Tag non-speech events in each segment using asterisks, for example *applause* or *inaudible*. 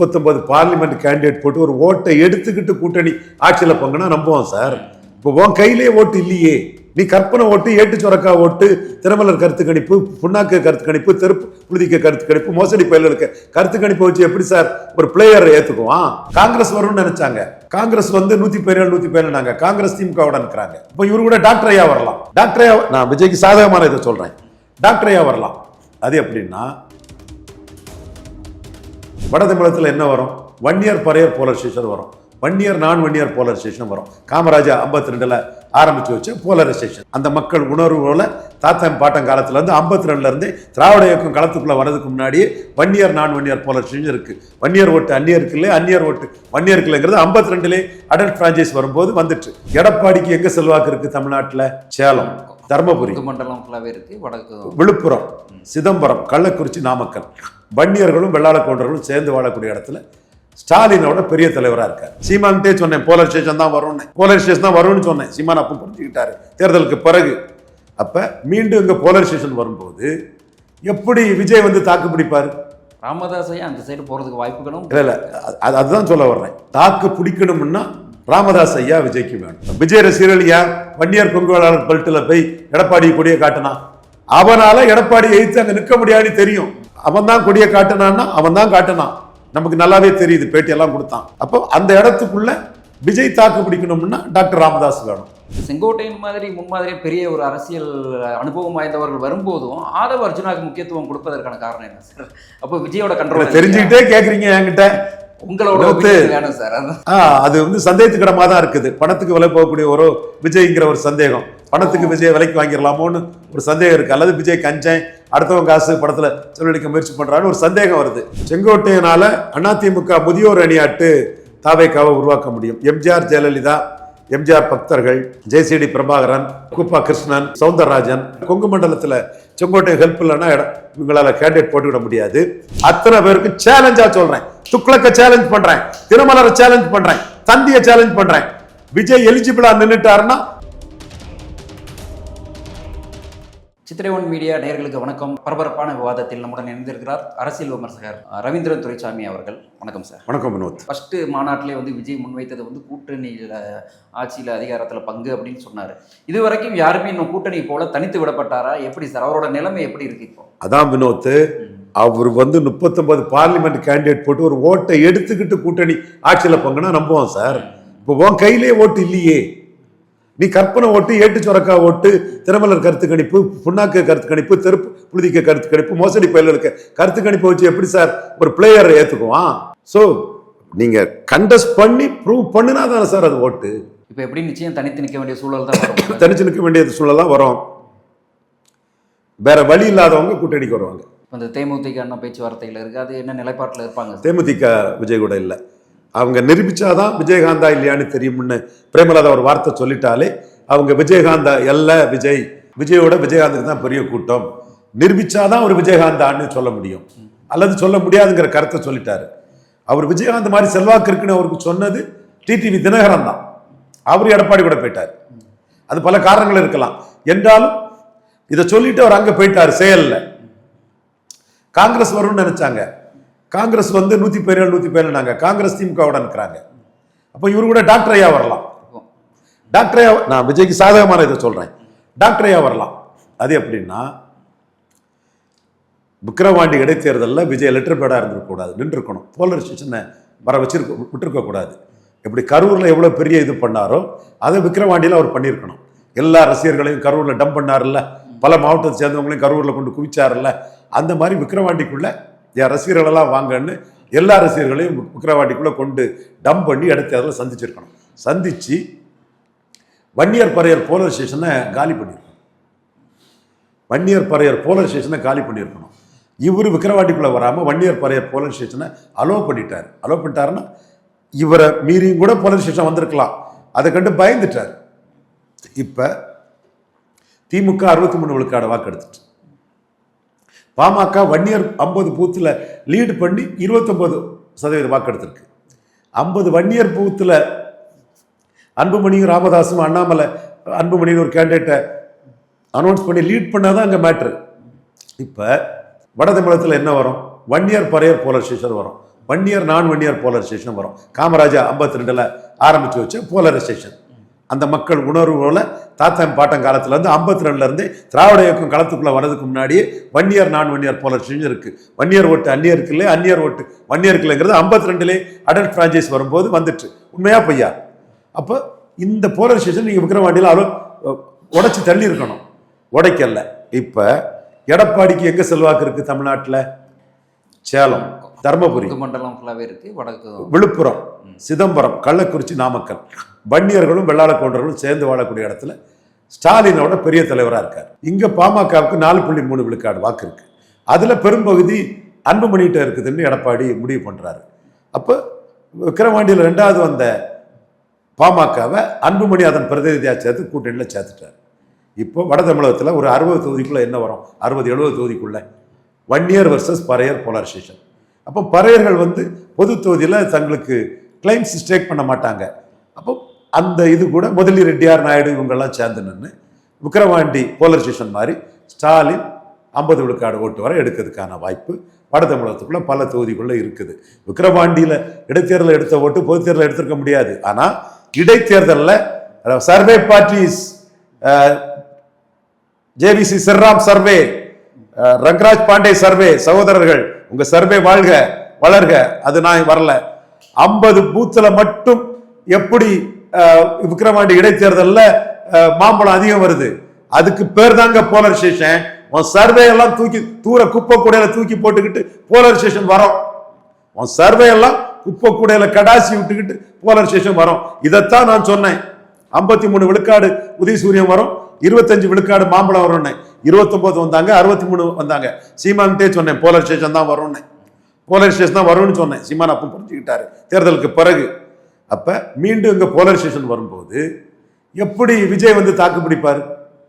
முப்பத்தொன்பது parliament candidate போட்டு ஒரு ஓட்டை எடுத்துக்கிட்டு கூட்டணி ஆட்சியில் பங்குனா நம்புவோம் சார். இப்போ உன் கையிலே ஓட்டு இல்லையே. நீ கற்பனை ஓட்டு ஏட்டு சுரக்கா ஓட்டு திருமலர் கருத்து கணிப்பு புண்ணாக்கு கருத்து கணிப்பு தெருப்பு புழுதிக்க கருத்து கணிப்பு மோசடி பயிர்களுக்கு கருத்து கணிப்பு வச்சு எப்படி சார் ஒரு பிளேயரை ஏற்றுக்குவான் காங்கிரஸ் வரும்னு நினைச்சாங்க. காங்கிரஸ் வந்து நூத்தி பதினேழு நூத்தி பதினேழு காங்கிரஸ் திமுகவோட இருக்கிறாங்க இப்போ இவரு கூட டாக்டர் ஐயா வரலாம். டாக்டர் ஐயா நான் விஜய்க்கு சாதகமான இதை சொல்றேன். டாக்டர் ஐயா வரலாம். அது எப்படின்னா வட தமிழகத்தில் என்ன வரும்? ஒன் இயர் பரையர் போலரைசேஷன் வரும். Vanniyar non Vanniyar polarisation வரும். காமராஜா ஐம்பத்தி ரெண்டுல ஆரம்பிச்சு வச்ச போலரைசேஷன் அந்த மக்கள் உணர்வுகள தாத்தன் பாட்டன் காலத்துல இருந்து ஐம்பத்தி ரெண்டுல இருந்து திராவிட இயக்கம் களத்துக்குள்ள வரதுக்கு முன்னாடியே Vanniyar non Vanniyar polarisation இருக்கு. ஒன் இயர் ஓட்டு அந்நியருக்கு இல்லை அந்நியர் ஓட்டு ஒன் இயருக்கு இல்லைங்கிறது ஐம்பத்தி ரெண்டுலே அடல்ட் பிரான்ச்சைஸ் வரும்போது வந்துட்டு. எடப்பாடிக்கு எங்க செல்வாக்கு இருக்கு தமிழ்நாட்டுல? சேலம் தர்மபுரி. மண்டலம் ஃபுல்லாகவே இருக்கு வடக்கு. விழுப்புரம் சிதம்பரம் கள்ளக்குறிச்சி நாமக்கல். வன்னியர்களும் வெள்ளாள கவுண்டர்களும் சேர்ந்து வாழக்கூடிய இடத்துல ஸ்டாலினோட பெரிய தலைவரா இருக்கார். சீமான்கிட்டே சொன்னேன் போலரைசேஷன் தான் வரும்னு. போலரைசேஷன் தான் வரும்னு சொன்னேன். சீமான் அப்போ புரிஞ்சுக்கிட்டாரு. தேர்தலுக்கு பிறகு. அப்ப மீண்டும் இங்க போலரைசேஷன் வரும்போது எப்படி விஜய் வந்து தாக்கு பிடிப்பாரு? ராமதாஸையும் அந்த சைடு போகிறதுக்கு வாய்ப்புகளும் இல்ல இல்ல. அது அதுதான் சொல்ல வர்றேன். தாக்கு பிடிக்கணும்னா ராமதாஸ் ஐயா விஜய்க்கு வேணும். விஜய் ரசிகர்கள் ஏன் வன்னியர் பொங்கலாளர் பல்ட்டில் போய் எடப்பாடி கொடியை காட்டினான் அவனால எடப்பாடி எதிர்த்து அங்க நிற்க முடியாதுன்னு தெரியும். அவன் தான் கொடியை காட்டினான்னா அவன் தான் காட்டினான். நமக்கு நல்லாவே தெரியுது பேட்டியெல்லாம் கொடுத்தான். அப்போ அந்த இடத்துக்குள்ள விஜய் தாக்கு பிடிக்கணும்னா டாக்டர் ராமதாஸ் வேணும். செங்கோட்டையன் மாதிரி முன்மாதிரி பெரிய ஒரு அரசியல் அனுபவம் வாய்ந்தவர்கள் வரும்போதும் ஆதவ அர்ஜுனாவுக்கு முக்கியத்துவம் கொடுப்பதற்கான காரணம் என்ன சார் அப்போ விஜயோட கண்ட்ரோல் தெரிஞ்சுக்கிட்டே கேக்குறீங்க என்கிட்ட. உங்களோட வேணும் சார் அது வந்து சந்தேகத்துக்கிடமா தான் இருக்குது. பணத்துக்கு விலை போகக்கூடிய ஒரு விஜய்ங்கிற ஒரு சந்தேகம். பணத்துக்கு விஜய் விலைக்கு வாங்கிடலாமோன்னு ஒரு சந்தேகம் இருக்கு. அல்லது விஜய் கஞ்சன் அடுத்தவன் காசு படத்துல செலவழிக்க முயற்சி பண்றான்னு ஒரு சந்தேகம் வருது. செங்கோட்டையனால அதிமுக முதியோர் அணியாட்டு தாவேக்காவை உருவாக்க முடியும். எம்ஜிஆர் ஜெயலலிதா எம்ஜிஆர் பக்தர்கள் ஜெயசிடி பிரபாகரன் குப்பா கிருஷ்ணன் சவுந்தரராஜன் கொங்கு மண்டலத்தில் செங்கோட்டை ஹெல்ப் இல்லைன்னா இட- இவங்களால கேண்டிடேட் போட்டுவிட முடியாது. அத்தனை பேருக்கு சேலஞ்சா சொல்றேன். துக்ளக்க சேலஞ்ச் பண்றேன். திருமலரை சேலஞ்ச் பண்றேன். தந்தியை சேலஞ்ச் பண்றேன். விஜய் எலிஜிபிளா நின்றுட்டாருன்னா சித்திரை ஒன் மீடியா நேயர்களுக்கு வணக்கம். பரபரப்பான விவாதத்தில் நம்முடன் இணைந்திருக்கிறார் அரசியல் விமர்சகர் ரவீந்திரன் துரைசாமி அவர்கள். வணக்கம் சார். வணக்கம் வினோத். ஃபர்ஸ்ட் மாநாட்டிலே வந்து விஜய் முன்வைத்தது வந்து கூட்டணியில் ஆட்சியில் அதிகாரத்தில் பங்கு அப்படின்னு சொன்னார். இது வரைக்கும் யாருமே இன்னும் கூட்டணி போல தனித்து விடப்பட்டாரா? எப்படி சார்? அவரோட நிலைமை எப்படி இருக்கு இப்போ? அதான் வினோத் அவர் வந்து முப்பத்தொன்பது பார்லிமெண்ட் கேண்டிடேட் போட்டு ஒரு ஓட்டை எடுத்துக்கிட்டு கூட்டணி ஆட்சியில பங்குனா நம்புவோம் சார். இப்போ உன் கையிலே ஓட்டு இல்லையே. நீ கற்பனை ஓட்டு ஏட்டு சொரக்கா ஓட்டு திருமலர் கருத்து கணிப்பு புண்ணாக்கு கருத்து கணிப்பு தெருப்பு புழுதிக்க கருத்து கணிப்பு மோசடி பயிர்களுக்கு கருத்து கணிப்பு வச்சு எப்படி சார் ஒரு பிளேயர் ஏத்துக்குவான்? ஸோ நீங்க கண்டஸ்ட் பண்ணி ப்ரூவ் பண்ணினா தானே சார் அது ஓட்டு? இப்போ எப்படி நிச்சயம் தனித்து நிற்க வேண்டிய சூழல் தான் வரும்? *coughs* தனிச்சு நிற்க வேண்டியது சூழலாம் வரும். வேற வழி இல்லாதவங்க கூட்டணிக்கு வருவாங்க. இந்த தேமுதிக அண்ணா பேச்சுவார்த்தையில் இருக்கு. அது என்ன நிலைப்பாட்டில் இருப்பாங்க? தேமுதிக விஜய் கூட இல்லை. அவங்க நிரூபிச்சாதான் விஜயகாந்தா இல்லையான்னு தெரியும்னு பிரேமலதா ஒரு வார்த்தை சொல்லிட்டாலே அவங்க விஜயகாந்தா எல்ல விஜய். விஜயோட விஜயகாந்துக்கு தான் பெரிய கூட்டம். நிரூபிச்சாதான் அவர் விஜயகாந்தான்னு சொல்ல முடியும். அல்லது சொல்ல முடியாதுங்கிற கருத்தை சொல்லிட்டாரு. அவர் விஜயகாந்த் மாதிரி செல்வாக்கு இருக்குன்னு அவருக்கு சொன்னது டிடிவி தினகரன் தான். அவர் எடப்பாடி கூட போயிட்டார். அது பல காரணங்கள் இருக்கலாம். என்றாலும் இதை சொல்லிட்டு அவர் அங்கே போயிட்டார் செயலில். காங்கிரஸ் வரும்னு நினைச்சாங்க. காங்கிரஸ் வந்து நூத்தி பதினேழு நூத்தி பதினேழு காங்கிரஸ் திமுகவுடன் இருக்கிறாங்க. அப்போ இவர் கூட டாக்டர் ஐயா வரலாம். டாக்டர் ஐயா நான் விஜய்க்கு சாதகமான இதை சொல்கிறேன் டாக்டர் ஐயா வரலாம். அது எப்படின்னா விக்ரவாண்டி இடைத்தேர்தலில் விஜய் லெட்டர் பேடாக இருந்திருக்கக்கூடாது. நின்றுருக்கணும். போலரைசேஷனை வர வச்சிருக்க விட்டுருக்கக்கூடாது. இப்படி எப்படி கரூரில் எவ்வளோ பெரிய இது பண்ணாரோ அதை விக்ரவாண்டியில் அவர் பண்ணியிருக்கணும். எல்லா ரசிகர்களையும் கரூரில் டம்ப் பண்ணார்ல பல மாவட்டத்தை சேர்ந்தவங்களையும் கரூரில் கொண்டு குவிச்சார்ல அந்த மாதிரி விக்ரவாண்டிக்குள்ளே என் ரசிகர்களெல்லாம் வாங்கன்னு எல்லா ரசிகர்களையும் விக்கிரவாண்டிக்குள்ளே கொண்டு டம் பண்ணி இடைத்தேர்தலில் சந்திச்சிருக்கணும். சந்திச்சு வன்னியர் பறையர் போலர் ஸ்டேஷனை காலி பண்ணியிருக்கணும். வன்னியர் பறையர் போலர் ஸ்டேஷனை காலி பண்ணியிருக்கணும். இவர் விக்கிரவாட்டிக்குள்ளே வராமல் வன்னியர் பறையர் போலர் ஸ்டேஷனை அலோவ் பண்ணிட்டார். அலோவ் பண்ணிட்டாருன்னா இவரை மீறியும் கூட போலீஸ் ஸ்டேஷன் வந்திருக்கலாம். அதை கண்டு பயந்துட்டார். இப்போ திமுக அறுபத்தி மூணு விழுக்காடு வாக்கு எடுத்துட்டு பாமக வன்னியர் ஐம்பது பூத்தில் லீடு பண்ணி இருபத்தொம்பது சதவீத வாக்கு எடுத்திருக்கு ஐம்பது வன்னியர் பூத்தில் அன்புமணியும் ராமதாசும் அண்ணாமலை அன்புமணின்னு ஒரு கேண்டிடேட்டை அனௌன்ஸ் பண்ணி லீட் பண்ணால் தான் அங்கே மேட்ரு இப்போ வட தமிழகத்தில் என்ன வரும்? Vanniyar Paraiyar polarisation polarisation வரும். வன்னியர் நான் வன்னியர் போலரைசேஷன் வரும். காமராஜா ஐம்பத்தி ரெண்டில் ஆரம்பித்து வச்ச போலரைசேஷன் அந்த மக்கள் உணர்வுகளை தாத்தன் பாட்டன் காலத்துல இருந்து ஐம்பத்தி ரெண்டுல இருந்தே திராவிட இயக்கம் களத்துக்குள்ள வர்றதுக்கு முன்னாடியே வன்னியர் நான் வன்னியர் போலரைசேஷன் இருக்கு வன்னியர் ஓட்டு அந்நியருக்கு இல்லை அந்நியர் ஓட்டு வன்னியருக்கு இல்லைங்கிறது ஐம்பத்தி ரெண்டுலே அடல்ட் பிரான்ச்சைஸ் வரும்போது வந்துட்டு. உண்மையா பொய்யா? அப்போ இந்த போலரைசேஷன் நீங்க விக்ரவாண்டியில் அளவு உடைச்சு தள்ளி இருக்கணும் உடைக்கல. இப்ப எடப்பாடிக்கு எங்க செல்வாக்கு இருக்கு தமிழ்நாட்டுல? சேலம் தர்மபுரி. மண்டலம் ஃபுல்லாவே இருக்கு வடக்கு விழுப்புரம். சிதம்பரம் கள்ளக்குறிச்சி நாமக்கல். வன்னியர்களும் வெள்ளாள சேர்ந்து வாழக்கூடிய இடத்துல ஸ்டாலினோட பெரிய தலைவராக இருக்கார். இங்கே பாமகவுக்கு நாலு புள்ளி மூணு விழுக்காடு வாக்கு இருக்கு. அதில் பெரும்பகுதி அன்புமணிகிட்ட இருக்குதுன்னு எடப்பாடி முடிவு பண்ணுறாரு அப்போ விக்கிரவாண்டியில் ரெண்டாவது வந்த பாமகவை அன்புமணி அதன் பிரதிநிதியாக சேர்த்து கூட்டணியில் சேர்த்துட்டார். இப்போ வட தமிழகத்தில் ஒரு அறுபது தொகுதிக்குள்ளே என்ன வரும்? அறுபது எழுபது Vanniyar versus Paraiyar polarisation அப்போ பறையர்கள் வந்து பொது தொகுதியில் தங்களுக்கு கிளைம்ஸ் ஸ்டேக் பண்ண மாட்டாங்க. அப்போ அந்த இது கூட முதலி ரெட்டியார் நாயுடு இவங்கெல்லாம் சேர்ந்து நின்று விக்ரவாண்டி போலரைசேஷன் மாதிரி ஸ்டாலின் ஐம்பது விழுக்காடு ஓட்டு வரை எடுக்கிறதுக்கான வாய்ப்பு வட தமிழகத்துக்குள்ள பல தொகுதிக்குள்ளே இருக்குது. விக்ரவாண்டியில் இடைத்தேர்தல் எடுத்த ஓட்டு பொது தேர்தலில் எடுத்திருக்க முடியாது. ஆனால் இடைத்தேர்தலில் survey parties JVC Sriram survey Rangaraj Pandey survey சகோதரர்கள் உங்கள் சர்வே வாழ்க வளர்க அது நான் வரல. ஐம்பது பூத்துல மட்டும் எப்படி விக்ரமாண்டி இடைத்தேர்தலில் மாம்பழம் அதிகம் வருது. அதுக்கு பேர் தாங்க போலரைசேஷன் உன் சர்வே எல்லாம் தூக்கி தூர குப்பை கூடையில தூக்கி போட்டுக்கிட்டு போலரைசேஷன் வரும். உன் சர்வே எல்லாம் குப்பை கூடையில கடாசி விட்டுக்கிட்டு போலரைசேஷன் வரும். இதைத்தான் நான் சொன்னேன். ஐம்பத்தி மூணு விழுக்காடு உதயசூரியன் வரும். இருபத்தஞ்சு விழுக்காடு மாம்பழம் வரும்னு. இருபத்தொன்பது வந்தாங்க அறுபத்தி மூணு வந்தாங்க. சீமான்கிட்டே சொன்னேன் போலரைசேஷன் தான் வரும்னு. போலரைசேஷன் தான் வரும்னு சொன்னேன். சீமான் அப்போ புரிஞ்சுக்கிட்டாரு. தேர்தலுக்கு பிறகு. அப்ப மீண்டும் இங்க போலரைசேஷன் வரும்போது எப்படி விஜய் வந்து தாக்கு பிடிப்பாரு?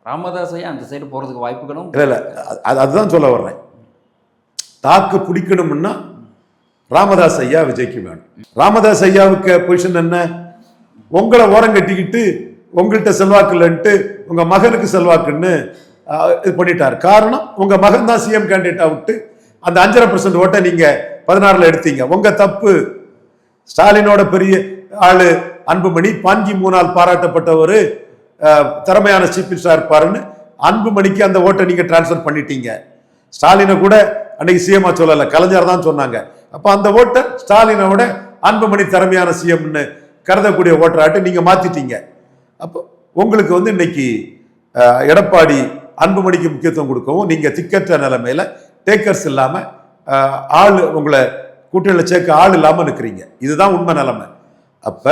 ராமதாஸையே அந்த சைடு போறதுக்கு வாய்ப்புகளும் இல்ல இல்ல. அது அதுதான் சொல்ல வர்றேன். தாக்கு பிடிக்கணும்னா ராமதாஸ் ஐயா விஜய்க்கு வேணும். ராமதாஸ் ஐயாவுக்கு பொசிஷன் என்ன? உங்களை ஓரம் கட்டிக்கிட்டு உங்கள்கிட்ட செல்வாக்கு இல்லைன்ட்டு உங்க மகனுக்கு செல்வாக்குன்னு இது பண்ணிட்டார். காரணம் உங்க மகன் தான் சிஎம் கேண்டிடேட்டா விட்டு அந்த அஞ்சரை பர்சன்ட் ஓட்டை நீங்க பதினாறுல எடுத்தீங்க. உங்க தப்பு. ஸ்டாலினோட பெரிய ஆளு அன்புமணி பாஞ்சி மூணால் பாராட்டப்பட்ட ஒரு திறமையான சீஃப் மினிஸ்டரா இருப்பாருன்னு அன்புமணிக்கு அந்த ஓட்டை நீங்க டிரான்ஸ்ஃபர் பண்ணிட்டீங்க. ஸ்டாலினை கூட அன்னைக்கு சிஎம்மா சொல்லல. கலைஞர் தான் சொன்னாங்க. அப்ப அந்த ஓட்டை ஸ்டாலினை விட அன்புமணி திறமையான சிஎம்னு கருதக்கூடிய ஓட்டராட்டு நீங்க மாத்திட்டீங்க. அப்போ உங்களுக்கு வந்து இன்னைக்கு எடப்பாடி அன்புமணிக்கு முக்கியத்துவம் கொடுக்கவும் நீங்க திக்கற்ற நிலைமையில டேக்கர்ஸ் இல்லாம ஆள் உங்களை கூட்டணியில் சேர்க்க ஆள் இல்லாமல் நிற்கிறீங்க இதுதான் உண்மை நிலைமை. அப்ப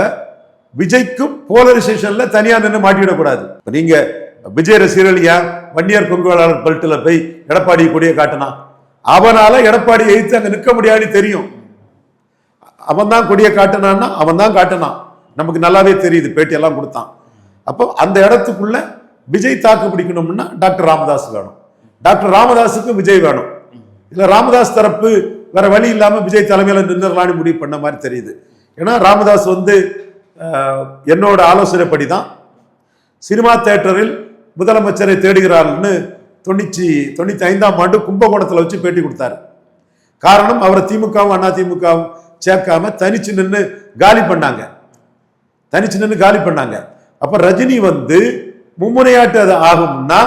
விஜய்க்கும் போலரைசேஷன்ல தனியா நின்று மாட்டிவிடக்கூடாது. இப்ப நீங்க விஜய் ரசிகர்கள் ஏன் வன்னியர் கொங்கு பல்ட்டில் பெல்ட்டில் போய் எடப்பாடி கொடியை காட்டினா? அவனால எடப்பாடி எதிர்த்து அங்கே நிற்க முடியாதுன்னு தெரியும். அவன் தான் கொடியை காட்டினான்னா அவன் தான் காட்டினான். நமக்கு நல்லாவே தெரியுது பேட்டியெல்லாம் கொடுத்தான். அப்போ அந்த இடத்துக்குள்ள விஜய் தாக்கு பிடிக்கணும்னா டாக்டர் ராமதாஸ் வேணும். டாக்டர் ராமதாஸுக்கு விஜய் வேணும். இல்லை ராமதாஸ் தரப்பு வேற வழி இல்லாமல் விஜய் தலைமையில் நின்றுலான்னு முடிவு பண்ண மாதிரி தெரியுது. ஏன்னா ராமதாஸ் வந்து என்னோட ஆலோசனைப்படி தான் சினிமா தேட்டரில் முதலமைச்சரை தேடுகிறார்னு தொண்ணூற்றி தொண்ணூற்றி ஐந்தாம் ஆண்டு கும்பகோணத்தில் வச்சு பேட்டி கொடுத்தாரு. காரணம் அவரை திமுகவும் அண்ணா திமுகவும் சேர்க்காம தனிச்சு நின்று காலி பண்ணாங்க. தனிச்சு நின்று காலி பண்ணாங்க. அப்ப ரஜினி வந்து மும்முனையாட்டு அது ஆகும்னா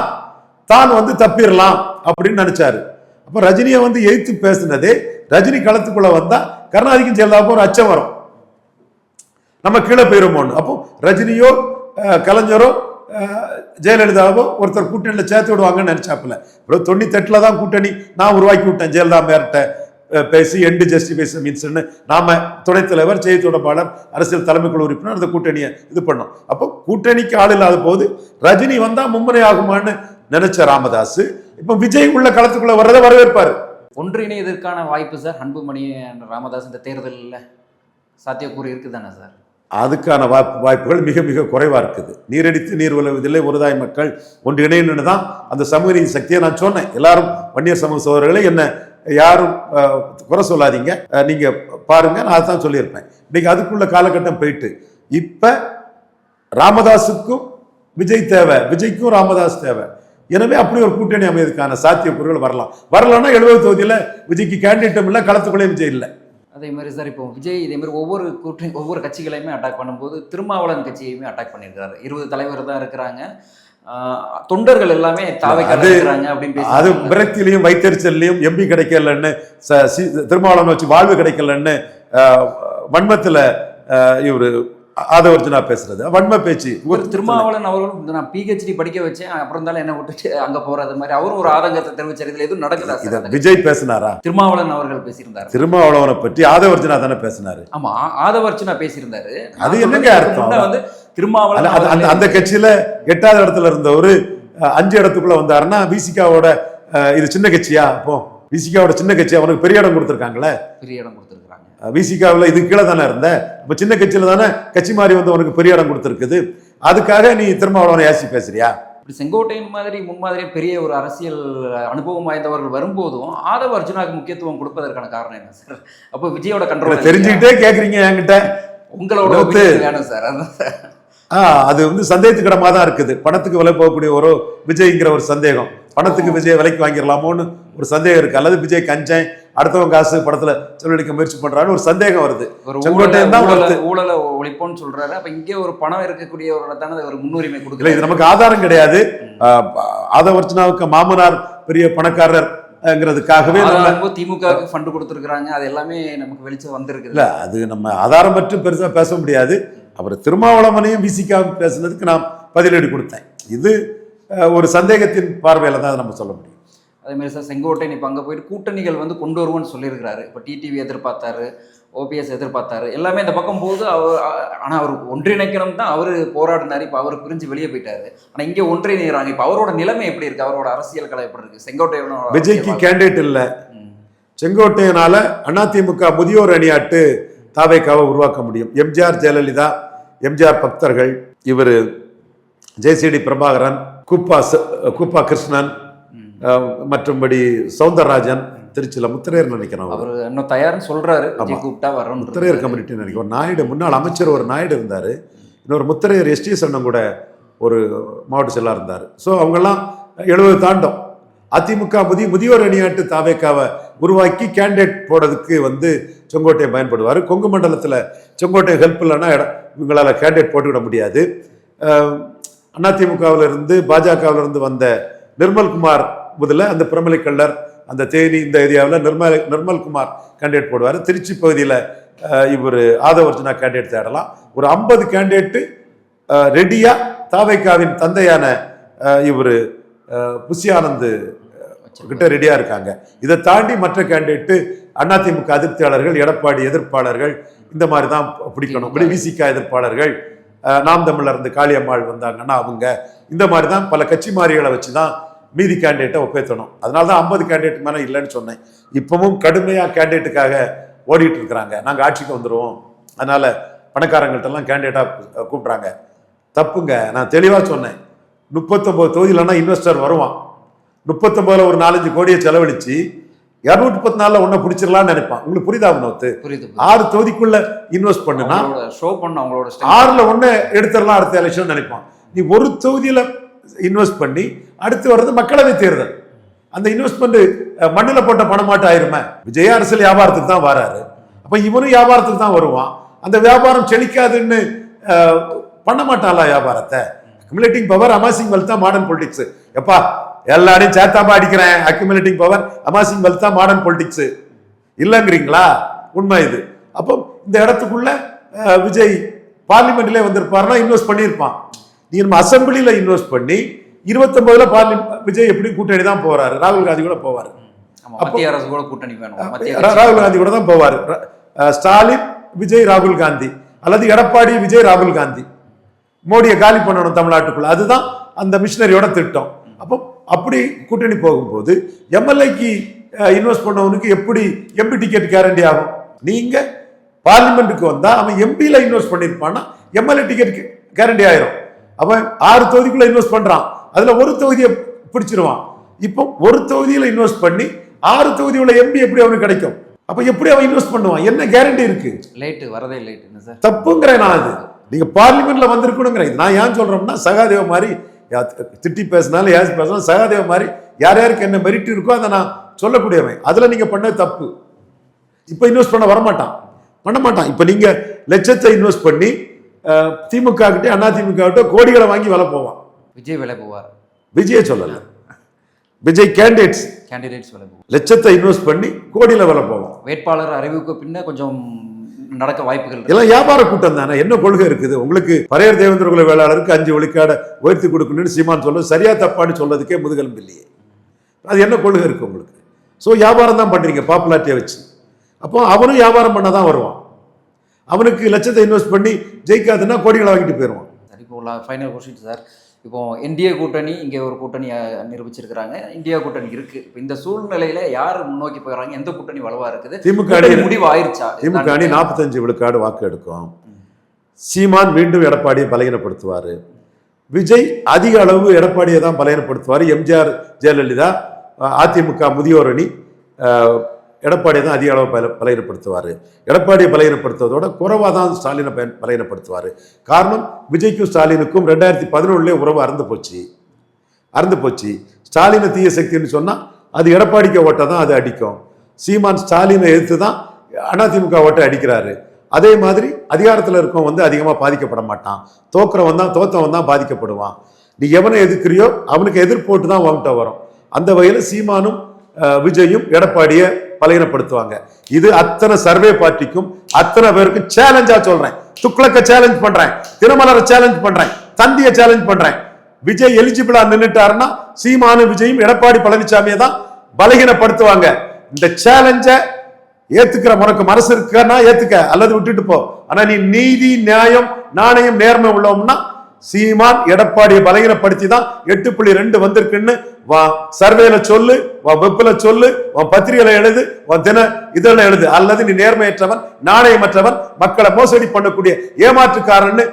தான் வந்து தப்பிடலாம் அப்படின்னு நினைச்சாரு. அப்போ ரஜினியை வந்து எதிர்த்து பேசினதே ரஜினி களத்துக்குள்ள வந்தா கருணாநிதிக்கும் ஜெயலலிதாவுக்கும் ஒரு அச்சம் வரும். நம்ம கீழே போயிருமோன்னு. அப்போ ரஜினியோ கலைஞரோ ஜெயலலிதாவோ ஒருத்தர் கூட்டணியில் சேர்த்து விடுவாங்கன்னு நினைச்சாப்புல. அப்புறம் தொண்ணூத்தெட்டில் தான் கூட்டணி. நான் உருவாக்கி விட்டேன் ஜெயலலிதா மேர்கிட்ட பேசி எண்டு ஜஸ்டிஃபைஸ் மீன்ஸ்னு நாம துணைத் தலைவர் செய்தி தொடர்பாளர் அரசியல் தலைமைக்குழு உறுப்பினர் அந்த கூட்டணியை இது பண்ணோம். அப்போ கூட்டணிக்கு ஆள் இல்லாத போது ரஜினி வந்தா மும்முறை ஆகுமான்னு நினைச்ச ராமதாஸ் இப்போ விஜய் உள்ள களத்துக்குள்ள வர்றதை வரவேற்பாரு. ஒன்றிணையதற்கான வாய்ப்பு சார் அன்புமணி ராமதாஸ் இந்த தேர்தலில் சாத்தியக்கூறு இருக்குதானே சார்? அதுக்கான வாய்ப்பு வாய்ப்புகள் மிக மிக குறைவா இருக்குது. நீரடித்து நீர் உழவதில்லை ஒருதாய் மக்கள் ஒன்று இணையன்னு தான் அந்த சமூக நீதி சக்தியை நான் சொன்னேன். எல்லாரும் வன்னியர் சமூக சோதரர்களே என்ன யாரும் குறை சொல்லாதீங்க. அஹ், நீங்க பாருங்க நான் அதான் சொல்லியிருப்பேன். இன்னைக்கு அதுக்குள்ள காலகட்டம் போயிட்டு இப்ப ராமதாஸுக்கும் விஜய் தேவை விஜய்க்கும் ராமதாஸ் தேவை. எனவே அப்படி ஒரு கூட்டணி அமைவதற்கான சாத்தியக்கூறுகள் வரலாம். வரலன்னா எழுபது தொகுதியில விஜய்க்கு கேண்டிடேட்டும் இல்லை களத்துக்குள்ளே விஜய் இல்லை. அதே மாதிரி சார் இப்போ விஜய் இதே மாதிரி ஒவ்வொரு கூட்டணி ஒவ்வொரு கட்சிகளையுமே அட்டாக் பண்ணும்போது திருமாவளவன் கட்சியையுமே அட்டாக் பண்ணியிருக்காரு. இருபது தலைவர் தான் இருக்கிறாங்க. தொண்டர்கள் எல்லாமே தாவை அது- விரக்தியிலையும் வைத்தறிச்சல்லையும் எம்பி கிடைக்கலன்னு திருமாவளவன் வச்சு வாழ்வு கிடைக்கலன்னு வன்மத்துல ஆஹ், இவரு ஆதவர்ஜுனா பேசுறது. வன்ம பேச்சு. ஒரு திருமாவளவன் அவர்களும் நான் பிஹெச்டி படிக்க வச்சேன். அப்புறம் தான் என்ன விட்டுட்டு அங்க போறது மாதிரி அவரும் ஒரு ஆதங்கத்தை தெரிவிச்சார் இதுல எதுவும் நடக்குதா இத விஜய் பேசினாரா? திருமாவளவன் அவர்கள் பேசியிருந்தாரு. திருமாவளவனை பற்றி ஆதவர்ஜுனா தானே பேசினாரு? ஆமா ஆதவர்ச்சனா பேசியிருந்தாரு. அது நான் என்னங்க அர்த்தம்? வந்து திருமாவளவன் அது- அவர்களே- அந்த கட்சியில எட்டாவது இடத்துல இருந்தவர் அஞ்சு இடத்துக்குள்ள வந்தாருன்னா விசிகாவோட இது சின்ன கட்சியா? அப்போ விசிகாவோட சின்ன கட்சி அவனுக்கு பெரிய இடம் கொடுத்துருக்காங்களே? பெரிய இடம் கொடுத்திருக்காங்க விசிகாவில் இது கீழே தானே இருந்த? இப்போ சின்ன கட்சியில தானே கட்சி மாறி வந்து உனக்கு பெரிய இடம் கொடுத்துருக்குது. அதுக்காக நீ திருமாவளவனை ஏசி பேசுறியா? இப்படி செங்கோட்டையன் மாதிரி முன்மாதிரி பெரிய ஒரு அரசியல் அனுபவம் வாய்ந்தவர்கள் வரும்போதும் ஆதவ அர்ஜுனாக்கு முக்கியத்துவம் கொடுப்பதற்கான காரணம் என்ன சார்? அப்போ விஜயோட கண்ட்ரோல் தெரிஞ்சுக்கிட்டே கேக்குறீங்க என்கிட்ட. உங்களோட வேணும் சார். அதான் சார். ஆ அது வந்து சந்தேகத்துக்கிடமா தான் இருக்குது. பணத்துக்கு விலை போகக்கூடிய ஒரு விஜய்ங்கிற ஒரு சந்தேகம். பணத்துக்கு விஜய் விலைக்கு வாங்கிடலாமோன்னு ஒரு சந்தேகம் இருக்கு. அல்லது விஜய் கஞ்சன் அடுத்தவன் காசு படத்துல செலவழிக்க முயற்சி பண்றான்னு ஒரு சந்தேகம் வருது. ஒரு செங்கோட்டையன் தான் ஊழல ஒருத்தர். ஊழல ஒழிப்போம்னு சொல்றாரு. அப்ப இங்கே ஒரு பணம் இருக்கக்கூடியவரோட தானே ஒரு முன்னுரிமை கொடுக்கல இது நமக்கு ஆதாரம் கிடையாது. ஆதவர்ச்சனாவுக்கு மாமனார் பெரிய பணக்காரர்ங்கிறதுக்காகவே நம்ம திமுக ஃபண்ட் கொடுத்துருக்காங்க அது எல்லாமே நமக்கு வெளிச்சம் வந்திருக்குது. இல்ல அது நம்ம ஆதாரம் மட்டும் பெருசா பேச முடியாது. அவர் திருமாவளவனையும் விசிக்காக பேசுனதுக்கு நான் பதிலடி கொடுத்தேன். இது ஒரு சந்தேகத்தின் பார்வையில தான் அதை நம்ம சொல்ல முடியும். அதே மாதிரி சார் செங்கோட்டையன் இப்போ அங்கே போயிட்டு கூட்டணிகள் வந்து கொண்டு வருவோம்னு சொல்லியிருக்கிறாரு. இப்போ டிடிவி எதிர்பார்த்தாரு ஓபிஎஸ் எதிர்பார்த்தாரு எல்லாமே இந்த பக்கம் போது அவர் ஆனால் அவர் ஒன்றிணைக்கணும் தான் அவர் போராடினார். இப்போ அவர் பிரிஞ்சு வெளியே போயிட்டாரு. ஆனால் இங்கே ஒன்றிணைகிறாங்க இப்போ அவரோட நிலைமை எப்படி இருக்கு? அவரோட அரசியல் கலை எப்படி இருக்கு? செங்கோட்டையனோட விஜய்க்கு கேண்டிடேட் இல்ல. செங்கோட்டையனால அதிமுக முதியோர் அணியாட்டு தாவேக்காவை உருவாக்க முடியும். எம்ஜிஆர் ஜெயலலிதா எம்ஜிஆர் பக்தர்கள் இவர் ஜெயசிடி பிரபாகரன் குப்பா குப்பா கிருஷ்ணன் மற்றும்படி சவுந்தரராஜன் திருச்சியில முத்திரையர் நினைக்கிறேன் அவர். இன்னும் தயார்னு ஆமா. கூப்பிட்டா வரோம் முத்திரையர் கம்யூனிட்டி நினைக்கிறேன். ஒரு நாயுடு முன்னாள் அமைச்சர் ஒரு நாயுடு இருந்தார். இன்னொரு முத்திரையர் எஸ்டி அண்ணன் கூட ஒரு மாவட்ட செயலாளர் இருந்தார். ஸோ அவங்கெல்லாம் எழுபது தாண்டம். அதிமுக முதி முதியோர் அணியாட்டு தாவேக்காவை உருவாக்கி கேண்டிடேட் போடுறதுக்கு வந்து செங்கோட்டையை பயன்படுவார். கொங்கு மண்டலத்தில் செங்கோட்டை ஹெல்ப் இல்லைன்னா இவங்களால கேண்டிடேட் போட்டுவிட முடியாது. அஹ், அதிமுகவில் இருந்து பாஜகவில் இருந்து வந்த நிர்மல்குமார் முதல்ல அந்த பிரமலை கல்லர் அந்த தேனி இந்த ஏரியாவில் நிர்மல் நிர்மல்குமார் கேண்டிடேட் போடுவார். திருச்சி பகுதியில் இவர் ஆதவர்ஜுனா கேண்டிடேட் தேடலாம். ஒரு ஐம்பது கேண்டிடேட்டு ரெடியாக தாவைக்காவின் தந்தையான இவர் புஷியானந்து கிட்ட ரெடியாக இருக்காங்க. இதை தாண்டி மற்ற கேண்டிடேட்டு அதிமுக அதிருப்தியாளர்கள் எடப்பாடி எதிர்ப்பாளர்கள் இந்த மாதிரி தான் பிடிக்கணும் விசிகா எதிர்ப்பாளர்கள் நாம் தமிழர் இருந்து காளியம்மாள் வந்தாங்கன்னா அவங்க இந்த மாதிரி தான் பல கட்சி மாறிகளை வச்சு தான் மீதி கேண்டிடேட்டை ஒப்பேற்றணும் அதனால தான் ஐம்பது கேண்டிடேட் மேலே இல்லைன்னு சொன்னேன். இப்பவும் கடுமையாக கேண்டிடேட்டுக்காக ஓடிட்டு இருக்கிறாங்க. நாங்கள் ஆட்சிக்கு வந்துடுவோம் அதனால பணக்காரங்கள்ட்டெல்லாம் கேண்டிடேட்டாக கூப்பிட்றாங்க. தப்புங்க. நான் தெளிவாக சொன்னேன். முப்பத்தொம்போது தொகுதியிலன்னா இன்வெஸ்டர் வருவான். முப்பத்தொம்போதுல ஒரு நாலஞ்சு கோடியை செலவழிச்சு இரநூத்தி முப்பத்தி நாலில் ஒன்றை பிடிச்சிடலாம்னு நினைப்பான். உங்களுக்கு புரியுதா வினோத்து? புரியுது ஆறு தொகுதிக்குள்ள இன்வெஸ்ட் பண்ணுனா ஷோ பண்ண அவங்களோட. ஆறுல ஒண்ணு எடுத்துடலாம் அடுத்த எலெக்ஷன் நினைப்பான். நீ ஒரு தொகுதியில இன்வெஸ்ட் பண்ணி அடுத்து வர்றது மக்களவை தேர்தல். அந்த இன்வெஸ்ட்மெண்ட் மண்ணில் போட்ட பணமாட்ட ஆயிருமே. விஜய அரசியல் வியாபாரத்துக்கு தான் வராரு. அப்போ இவனும் வியாபாரத்துக்கு தான் வருவான். அந்த வியாபாரம் செழிக்காதுன்னு பண்ண மாட்டாளா வியாபாரத்தை? அக்யூமுலேட்டிங் பவர் அமாசிங் வெல்த் தான் மாடர்ன் பொலிட்டிக்ஸ் எப்பா எல்லாரையும் சேர்த்தாப்பா அடிக்கிறேன். அக்யூமுலேட்டிங் பவர் அமாசிங் வெல்த் தான் மாடர்ன் பொலிட்டிக்ஸ் இல்லைங்கிறீங்களா? உண்மை இது. அப்போ இந்த இடத்துக்குள்ள விஜய் பார்லிமெண்ட்லேயே வந்திருப்பாருன்னா இன்வெஸ்ட் பண்ணியிருப்பான். நீ நம்ம அசம்பிளியில் இன்வெஸ்ட் பண்ணி இருபத்தொன்பதுல பார்லி விஜய் எப்படி கூட்டணி தான் போறாரு. ராகுல் காந்தி கூட போவார். மத்திய அரசு கூட கூட்டணி வேணும். ராகுல் காந்தி கூட தான் போவார். ஸ்டாலின் விஜய் ராகுல் காந்தி. அல்லது எடப்பாடி விஜய் ராகுல் காந்தி. மோடியை காலி பண்ணணும் தமிழ்நாட்டுக்குள்ள. அதுதான் அந்த மிஷினரியோட திட்டம். அப்போ அப்படி கூட்டணி போகும்போது எம்எல்ஏக்கு இன்வெஸ்ட் பண்ணவனுக்கு எப்படி எம்பி டிக்கெட் கேரண்டி ஆகும்? நீங்க பார்லிமெண்ட்டுக்கு வந்தா அவன் எம்பியில இன்வெஸ்ட் பண்ணியிருப்பான்னா எம்எல்ஏ டிக்கெட் கேரண்டி ஆயிரும். அவன் ஆறு தொகுதிக்குள்ள இன்வெஸ்ட் பண்றான். அதுல ஒரு தொகுதியை பிடிச்சிருவான். இப்போ ஒரு தொகுதியில இன்வெஸ்ட் பண்ணி ஆறு தொகுதி உள்ள எம்பி எப்படி அவனுக்கு கிடைக்கும்? அப்ப எப்படி அவன் இன்வெஸ்ட் பண்ணுவான்? என்ன கேரண்டி இருக்கு? லேட்டு வரதே லேட் என்ன சார் தப்புங்கிறேன் நான் அது. நீங்க பார்லிமெண்ட்ல வந்திருக்கணுங்கிறேன் நான் ஏன் சொல்றோம்னா சகாதேவ மாதிரி திட்டி பேசினாலும் ஏசி பேசினாலும் சகாதேவ மாதிரி யார் யாருக்கு என்ன மெரிட் இருக்கோ அதை நான் சொல்லக்கூடியவன். அதுல நீங்க பண்ண தப்பு. இப்போ இன்வெஸ்ட் பண்ண வரமாட்டான். பண்ண மாட்டான். இப்போ நீங்க லட்சத்தை இன்வெஸ்ட் பண்ணி திமுக கிட்டே அண்ணா திமுக கிட்ட கோடிகளை வாங்கி வேலை போவான் விஜய் விலை போவார். விஜயை சொல்லல. விஜய் கேண்டிடேட்ஸ் கேண்டிடேட்ஸ் விலை போவார். லட்சத்தை இன்வெஸ்ட் பண்ணி கோடியில வேலை போவான் வேட்பாளர் அறிவிப்பு பின்ன கொஞ்சம் நடக்க வாய்ப்புகள். எல்லாம் வியாபார கூட்டம் தானே? என்ன கொள்கை இருக்குது? உங்களுக்கு பரையர் தேவேந்திர குல வேளாளருக்கு அஞ்சு விழுக்காட உயர்த்தி கொடுக்கணும்னு சீமான் சொல்ல சரியா தப்பான்னு சொல்றதுக்கே முதுகெலும்பு இல்லையே. அது என்ன கொள்கை இருக்கு உங்களுக்கு? ஸோ வியாபாரம் தான் பண்றீங்க பாப்புலாரிட்டியை வச்சு. அப்போ அவனும் வியாபாரம் பண்ண தான் வருவான். அவனுக்கு லட்சத்தை இன்வெஸ்ட் பண்ணி ஜெயிக்காதுன்னா கோடிகளை வாங்கிட்டு போயிடுவான். இப்போ ஃபைனல் கொஸ்டின் சார் இப்போ என்டிஏ கூட்டணி இங்கே ஒரு கூட்டணி நிரூபிச்சிருக்கிறாங்க. இந்தியா கூட்டணி இருக்கு. இப்போ இந்த சூழ்நிலையில யார் முன்னோக்கி போயிடறாங்க எந்த கூட்டணி வலுவா இருக்குது? திமுக அணி முடிவு ஆயிருச்சா திமுக அணி நாற்பத்தஞ்சு விழுக்காடு வாக்கு எடுக்கும் சீமான் மீண்டும் எடப்பாடியை பலகீனப்படுத்துவார். விஜய் அதிக அளவு எடப்பாடியை தான் பலகீனப்படுத்துவார். எம்ஜிஆர் ஜெயலலிதா அதிமுக முதியோர் எடப்பாடி எடப்பாடியை தான் அதிக அளவு பல பலகீனப்படுத்துவார். எடப்பாடியை பலகீனப்படுத்துவதோட குறைவாக தான் ஸ்டாலினை பயன் பலகீனப்படுத்துவார். காரணம் விஜய்க்கும் ஸ்டாலினுக்கும் ரெண்டாயிரத்தி பதினொன்றுலேயே உறவு அறந்து போச்சு. அறந்து போச்சு. ஸ்டாலினை தீய சக்தின்னு சொன்னால் அது எடப்பாடிக்கு ஓட்டை தான் அது அடிக்கும். சீமான் ஸ்டாலினை எதிர்த்து தான் அதிமுக ஓட்டை அடிக்கிறாரு. அதே மாதிரி அதிகாரத்தில் இருக்கவன் வந்து அதிகமாக பாதிக்கப்பட மாட்டான். தோக்குறவன் தான் தோத்தவன் தான் பாதிக்கப்படுவான். நீ எவனை எதிர்க்கிறியோ அவனுக்கு எதிர்போட்டு தான் வாங்கிட்ட வரும். அந்த வகையில் சீமானும் விஜயும் எடப்பாடியை பலகீனப்படுத்துவாங்க. இது அத்தனை சர்வே பார்ட்டிக்கும் அத்தனை பேருக்கும் சேலஞ்சா சொல்றேன். துக்ளக்க சேலஞ்ச் பண்றேன். திருமலரை சேலஞ்ச் பண்றேன். தந்தியை சேலஞ்ச் பண்றேன். விஜய் எலிஜிபிளா நின்னுட்டாருன்னா சீமானு விஜயும் எடப்பாடி பழனிசாமியை தான் பலகீனப்படுத்துவாங்க. இந்த சேலஞ்ச ஏத்துக்கிற உனக்கு மனசு இருக்கன்னா ஏத்துக்க. அல்லது விட்டுட்டு போ. ஆனா நீ நீதி நியாயம் நாணயம் நேர்மை உள்ளோம்னா சீமான் எடப்பாடியை பலகீனப்படுத்தி தான் எட்டு புள்ளி ரெண்டு வந்திருக்குன்னு. வா சர்வேல சொல்லு வா வெப்புல சொல்லு உன் பத்திரிகையில எழுது உன் தின இதழில் எழுது. அல்லது நீ நேர்மையற்றவன் நாணயமற்றவன் மக்களை மோசடி பண்ணக்கூடிய ஏமாற்றுக்காரன்னு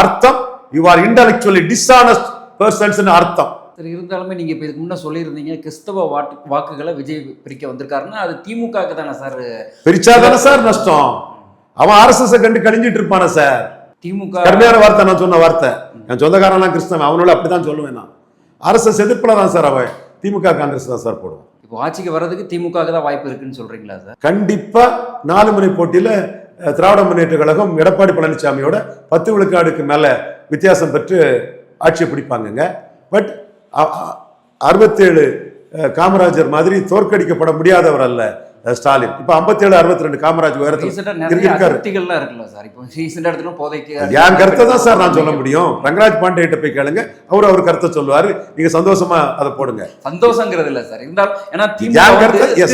அர்த்தம். You are intellectually dishonest persons அர்த்தம். சரி இருந்தாலுமே நீங்க இப்போ இதுக்கு முன்ன சொல்லியிருந்தீங்க கிறிஸ்தவ வாக்கு வாக்குகளை விஜய் பிரிக்க வந்திருக்காருன்னா அது திமுகக்கு தானே சார்? பிரிச்சா தானே சார் நஷ்டம்? அவன் ஆர்எஸ்எஸ் கண்டு கழிஞ்சிட்டு இருப்பானே சார். திமுக கடுமையான வார்த்தை நான் சொன்ன வார்த்தை. என் சொந்தக்காரன்லாம் கிறிஸ்தவன் அவனோட அப்படிதான் சொல்லுவேன் நான். ஆர்எஸ்எஸ் எதிர்ப்புல தான் சார் அவன். திமுக காங்கிரஸ் தான் சார் போடுவான். இப்போ ஆட்சிக்கு வர்றதுக்கு திமுக தான் வாய்ப்பு இருக்குன்னு சொல்றீங்களா சார்? கண்டிப்பா நாலு முனை போட்டியில திராவிட முன்னேற்ற கழகம் எடப்பாடி பழனிசாமியோட பத்து விழுக்காடுக்கு மேல வித்தியாசம் பெற்று ஆட்சியை பிடிப்பாங்கங்க. பட் அறுபத்தேழு காமராஜர் மாதிரி தோற்கடிக்கப்பட முடியாதவர் அல்ல. ஸ்டாலின். இப்ப 57 62 ரெண்டு காமராஜ் உயரத்தில் இருக்காரு இருக்குல்ல சார்? இப்போ ரீசெண்டா எடுத்துனா போதைக்கு என் கருத்தை தான் சார் நான் சொல்ல முடியும்? ரங்கராஜ் பாண்டேட்ட போய் கேளுங்க. அவர் அவர் கருத்தை சொல்லுவாரு. நீங்க சந்தோஷமா அதை போடுங்க. சந்தோஷங்கிறது இல்ல சார். இருந்தாலும் ஏன்னா என்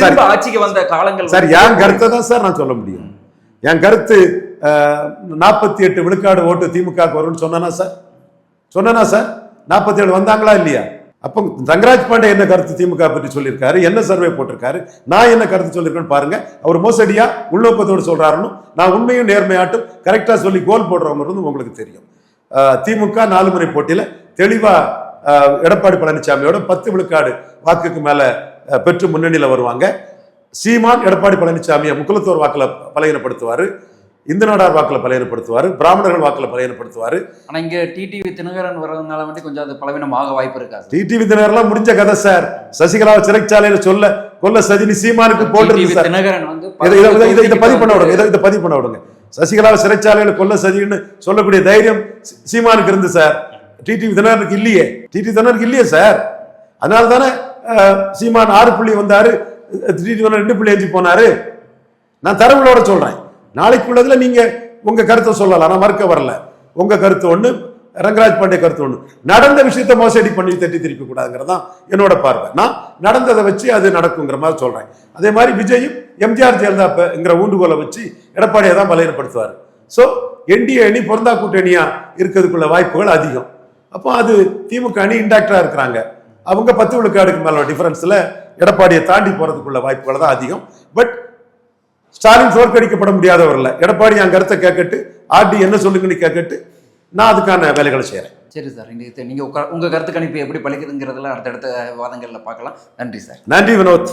திமுக ஆட்சிக்கு வந்த காலங்கள் சார் என் கருத்தை தான் சார் நான் சொல்ல முடியும்? என் கருத்து நாற்பத்தி எட்டு விழுக்காடு ஓட்டு திமுக வரும்னு சொன்னா சார்? சொன்னா சார்? நாற்பத்தி ஏழு வந்தாங்களா இல்லையா? அப்போ ரங்கராஜ் பாண்டே என்ன கருத்து திமுக பற்றி சொல்லியிருக்காரு? என்ன சர்வே போட்டிருக்காரு? நான் என்ன கருத்து சொல்லியிருக்கேன்னு பாருங்க. அவர் மோசடியா உள்நோக்கத்தோடு சொல்றாருன்னு நான் உண்மையும் நேர்மையாட்டும் கரெக்டா சொல்லி கோல் போடுறவங்க உங்களுக்கு தெரியும். அஹ், திமுக நாலு முறை போட்டியில் தெளிவா எடப்பாடி பழனிசாமியோட பத்து விழுக்காடு வாக்குக்கு மேல பெற்று முன்னணியில வருவாங்க. சீமான் எடப்பாடி பழனிசாமியை முக்குலத்தோர் வாக்கில் பலகீனப்படுத்துவார். இந்து நாடார் வாக்குல பலகீனப்படுத்துவாரு பிராமணர்கள் வாக்குல பலகீனப்படுத்துவாரு. ஆனா இங்க டிடிவி தினகரன் வர்றதுனால வந்து கொஞ்சம் அது பலவீனமாக வாய்ப்பு இருக்கா சார்? டிடிவி தினகரெல்லாம் முடிஞ்ச கதை சார். சசிகலாவை சிறைச்சாலையில சொல்ல கொல்ல சதினி சீமானுக்கு சார். தினகரன் வந்து இதை இதை- பதிவு பண்ண விடுங்க இதை இதை பதிவு பண்ண விடுங்க. சசிகலாவை சிறைச்சாலையில கொல்ல சதின்னு சொல்லக்கூடிய தைரியம் சீமானுக்கு இருந்து சார். டிடிவி தினகரனுக்கு இல்லையே. டிடிவி தினகரனுக்கு இல்லையே சார். அதனால தானே சீமான் ஆறு புள்ளி வந்தாரு டிடிவி தினகரன் ரெண்டு புள்ளி அஞ்சு போனாரு. நான் தரவுகளோட சொல்றேன். நாளைக்கு உள்ளதில் நீங்கள் உங்கள் கருத்தை சொல்லலாம். நான் மறுக்க வரல. உங்கள் கருத்து ஒன்று ரங்கராஜ் பாண்டே கருத்து ஒன்று நடந்த விஷயத்த மோசடி பண்ணி தட்டி திருப்பி கூடாதுங்கிறது தான் என்னோட பார்வை. நான் நடந்ததை வச்சு அது நடக்குங்கிற மாதிரி சொல்கிறேன் அதே மாதிரி விஜயும் எம்ஜிஆர் ஜெயலலிதாங்கிற ஊண்டுகோலை வச்சு எடப்பாடியை தான் பலகீனப்படுத்துவார். ஸோ என்டிஏ அணி பொருந்தா கூட்டணியாக இருக்கிறதுக்குள்ள வாய்ப்புகள் அதிகம். அப்போ அது திமுக அணி இன்டாக்டராக இருக்கிறாங்க. அவங்க பத்து விழுக்காடுக்கு மேலே டிஃபரன்ஸில் எடப்பாடியை தாண்டி போகிறதுக்குள்ள வாய்ப்புகள் தான் அதிகம். பட் ஸ்டாலின் தோற்கடிக்கப்பட முடியாதவர் இல்ல எடப்பாடி என் கருத்தை கேட்கட்டு ஆர்டி என்ன சொல்லுங்கன்னு கேட்கட்டு நான் அதுக்கான வேலைகளை செய்யறேன் சரி சார் இன்னைக்கு நீங்க உங்க- உங்க கருத்து கணிப்பு எப்படி பழிக்குதுங்கிறதெல்லாம் அடுத்தடுத்த வாதங்கள்ல பார்க்கலாம். நன்றி சார். நன்றி வினோத்.